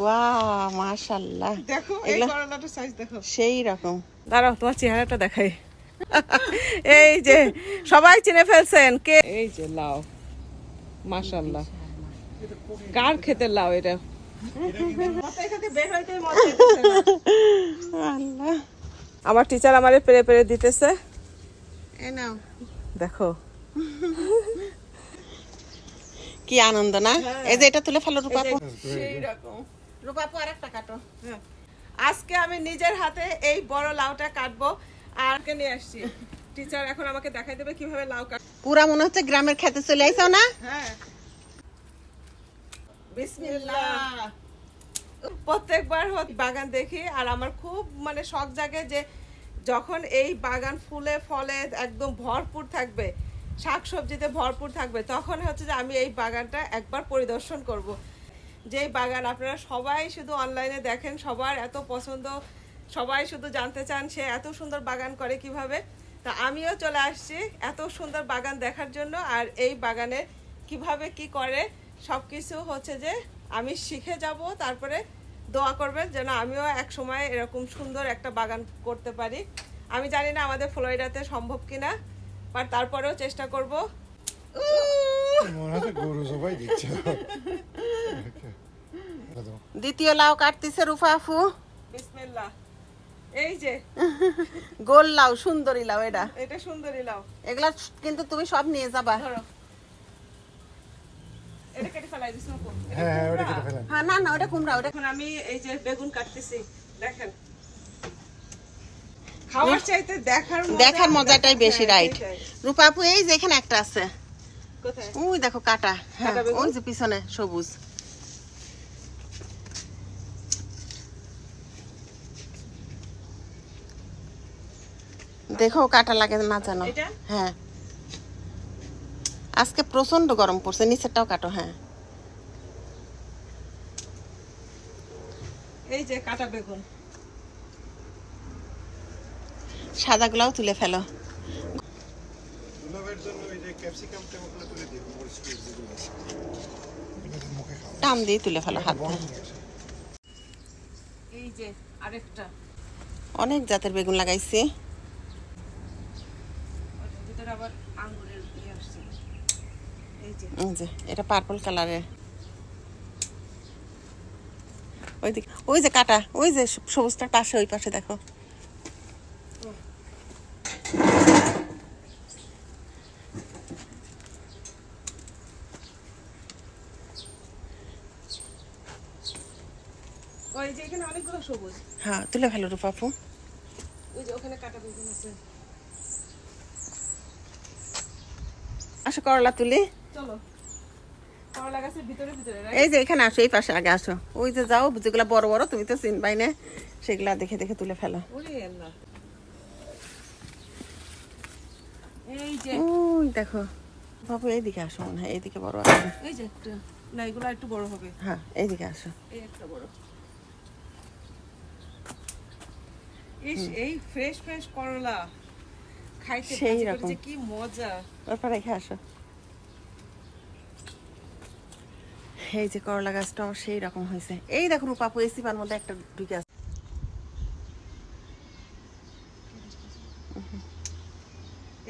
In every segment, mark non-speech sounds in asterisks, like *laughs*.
ওয়া মাশাল্লাহ দেখো এই এগুলা- সাইজ দেখো। সেই রকম। দাঁড়াও তোমার চেহারাটা দেখাই। *laughs* এই যে সবাই চিনে ফেলছেন কে? এই যে লাউ মাশাল্লাহ। কার খেতে এটা আমার টিচার আমারে পেরে পেরে দিতেছে। দেখো। কি আনন্দ না? এই যে এটা তুলে ফেলো রূপাপু সেই রকম। রূপাপু আরেকটা কাটো। হ্যাঁ। আজকে আমি নিজের হাতে এই বড় লাউটা কাটবো আর কে নিয়ে আসছি। টিচার এখন আমাকে দেখাই দেবে কীভাবে লাউ কাট পুরা মনে হচ্ছে গ্রামের খেতে চলে আইছো না? হ্যাঁ। বিসমিল্লাহ। প্রত্যেকবার বাগান দেখি আর আমার খুব মানে শখ জাগে যে যখন এই বাগান ফুলে ফলে একদম ভরপুর থাকবে শাক সবজিতে ভরপুর থাকবে তখন হচ্ছে যে আমি এই বাগানটা একবার পরিদর্শন করব। যেই বাগান আপনারা সবাই শুধু অনলাইনে দেখেন সবার এত পছন্দ সবাই শুধু জানতে চান সে এত সুন্দর বাগান করে কীভাবে। তা আমিও চলে আসছি এত সুন্দর বাগান দেখার জন্য আর এই বাগানে কীভাবে কি করে সব কিছু হচ্ছে যে আমি শিখে যাব তারপরে দোয়া করবেন যেন আমিও এক সময় এরকম সুন্দর একটা বাগান করতে পারি। আমি জানি না আমাদের ফ্লোরিডাতে সম্ভব কিনা বাট তারপরেও চেষ্টা করব। মনে গরু সবাই *laughs* দ্বিতীয় লাউ কাটতেছে রূপাফু বিসমিল্লাহ। এই যে। *laughs* গোল লাউ সুন্দরী লাউ এটা। এটা সুন্দরী লাও এগুলা কিন্তু তুমি সব নিয়ে যাবা। হ্যাঁ হ্যাঁ ওটা কেটে ফেলেন হ্যাঁ না না ওটা কুমড়া ওটা এখন আমি এই যে বেগুন কাটতেছি দেখেন। খাওয়ার চাইতে দেখার দেখার মজাটাই বেশি রাইট। রূপাপু এই যে এখানে একটা আছে। কোথায়? ওই দেখো কাটা। হ্যাঁ? ওই যে পিছনে সবুজ। দেখো কাটা লাগে না জানো হ্যাঁ। আজকে প্রচণ্ড গরম পড়ছে নিচেরটাও কাটো হ্যাঁ। এই যে কাটা বেগুন। সাদাগুলাও তুলে ফেলো। টান দিয়ে তুলে ফেলো হাত। এই যে আরেকটা। অনেক জাতের বেগুন লাগাইছি ওটার ভিতরে আবার আঙ্গুরের ইয়ে আসছে এই যে। এটা পার্পল কালারের ওই দিকে ওই যে কাটা ওই যে সবুজটার পাশে ওই পাশে দেখো। হ্যাঁ তুলে ফেলো রূপাপু ওই যে ওখানে কাটা বেগুন আছে। আসো করলা তুলি। চলো? এই যে এখানে আসো এই পাশে আগে আসো। ওই যে যাও যেগুলা বড় বড় তুমি তো চিনবাই না সেগুলা দেখে দেখে তুলে ফেলো। এই যে। ওই দেখো। বাবু এইদিকে আসো মনে হয় এইদিকে বড় আছে। এই যে না এগুলো একটু বড় হবে। হ্যাঁ এইদিকে আসো। এই একটা বড়। ইস এই ফ্রেশ ফ্রেশ করলা। খাইতে সেই রকম। কি মজা। তারপর রেখে আসো। এই যে করলা গাছটা সেই রকম হয়েছে। এই দেখো রূপাপু এই সিপার মধ্যে একটা ঢুকে আছে।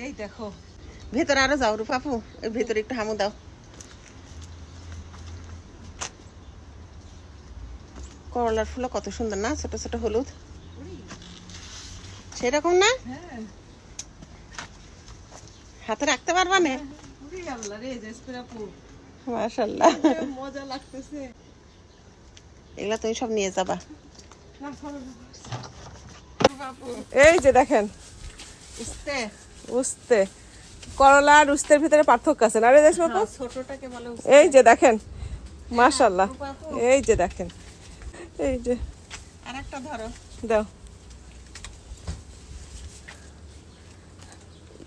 এই দেখো। ভেতরে আরও যাও রূপাপু ভেতরে একটু হামু দাও। করলার ফুল কত সুন্দর না, ছোট ছোট হলুদ। সেরকম না? হাতে রাখতে পারবা না? উরি আল্লাহ রে জেসপিরাপু মাশাল্লাহ মজা লাগতেছে। এগুলা তুমি সব নিয়ে যাবা। এই যে দেখেন। উস্তে। উস্তে। করলা আর উস্তের ভিতরে পার্থক্য আছে না রে ছোটটাকে বলে এই যে দেখেন এই যে দেখেন। এই যে। আর ধরো। দাও।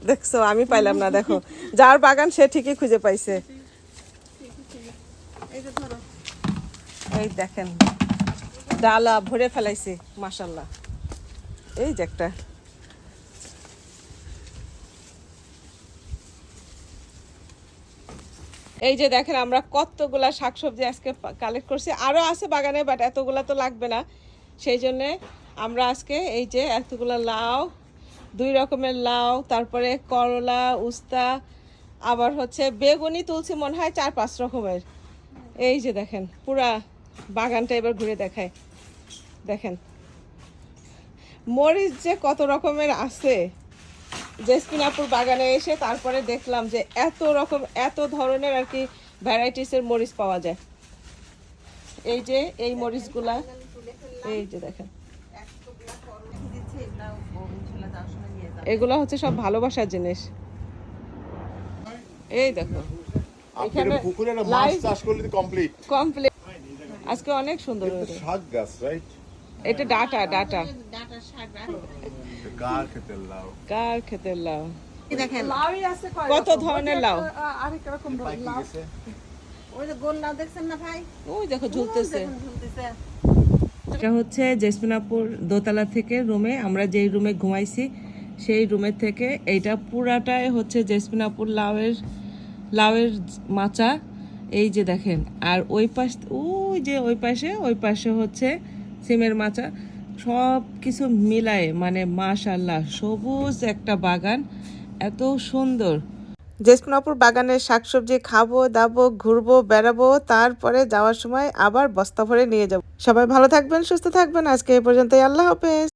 দেখছ আমি পাইলাম না দেখো। যার বাগান সে ঠিকই খুঁজে পাইছে। এই দেখেন, ডালা ভরে ফেলাইছে, মাশাল্লাহ। এই যে একটা। এই যে দেখেন, আমরা কতগুলা শাকসবজি আজকে কালেক্ট করছি। আরও আছে বাগানে বাট এতগুলা তো লাগবে না। সেই জন্যে আমরা আজকে এই যে এতগুলা লাউ, দুই রকমের লাউ, তারপরে করলা, উস্তা, আবার হচ্ছে বেগুনি তুলছি, মনে হয় চার পাঁচ রকমের। এই যে দেখেন, পুরা বাগানটা এবার ঘুরে দেখায়। দেখেন, মরিচ যে কত রকমের আছে জেসমিনাপুর বাগানে এসে তারপরে দেখলাম যে এত রকম, এত ধরনের আর কি ভ্যারাইটিসের মরিচ পাওয়া যায়। এই যে, এই মরিচগুলা, এই যে দেখেন। এগুলো হচ্ছে সব ভালোবাসার জিনিস। এই দেখো। এখানে পুকুরে না মাছ চাষ করলে কমপ্লিট কমপ্লিট আজকে অনেক সুন্দর হয়েছে। শাক গাছ রাইট এটা ডাটা ডাটা। গাছ খেতে কার খেতে এই দেখেন। কত ধরনের লাউ? ওই যে গোল লাউ। দেখছেন না ভাই? ওই দেখো ঝুলতেছে। ঝুলতেছে। এটা হচ্ছে জেসমিনাপুর দোতলা থেকে রুমে। আমরা যেই রুমে ঘুমাইছি সেই রুমের থেকে এইটা পুরাটাই হচ্ছে জেসমিনাপুর লাউয়ের লাউয়ের মাচা, এই যে দেখেন, আর ওই পাশ, ওই যে ওই পাশে ওই পাশে হচ্ছে সিমের মাচা সব কিছু মিলায়ে মানে মাশাল্লাহ সবুজ একটা বাগান, এত সুন্দর। জেসমিনাপুর বাগানের শাকসবজি খাব, দাবো, ঘুরবো, বেড়াবো, তারপরে যাওয়ার সময় আবার বস্তা ভরে নিয়ে যাব। সবাই ভালো থাকবেন, সুস্থ থাকবেন, আজকে এই পর্যন্তই, আল্লাহ হাফেজ।